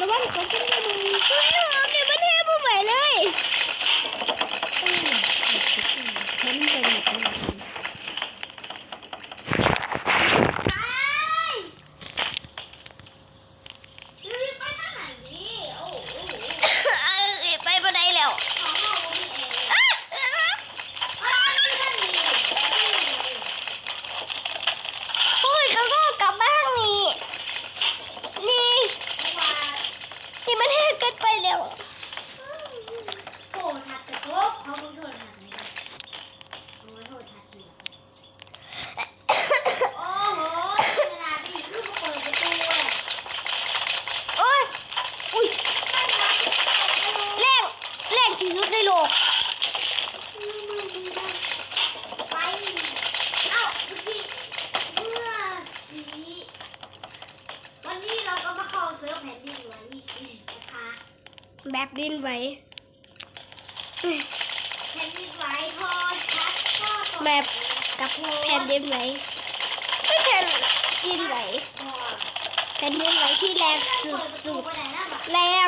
Babam kapımda bulmuş. Hayır abi ben hep กินไปแล้วโทษทักระทบเขามึงโทษทัดนี่โอ้ยโทษทัดนี่โอ้โหขนาดนี้คือเปิดประตูเลยโอ้ยอุ้ยแรงแรงที่สุดในโลก ไปเอ้าเมื่อกี้เมื่อกี้วันนี้เราก็มาเข้าเซิร์ฟแผ่นดินไหวอีกนะคะ แบบดินไหวแผ่นดินไหวทอดทัดทอดแบบกับแผ่นดินไหวไม่แผ่นดินไหวทอดแผ่นดินไหวที่แรงสุเปิดประตูดไปไหนนะแบบๆแรง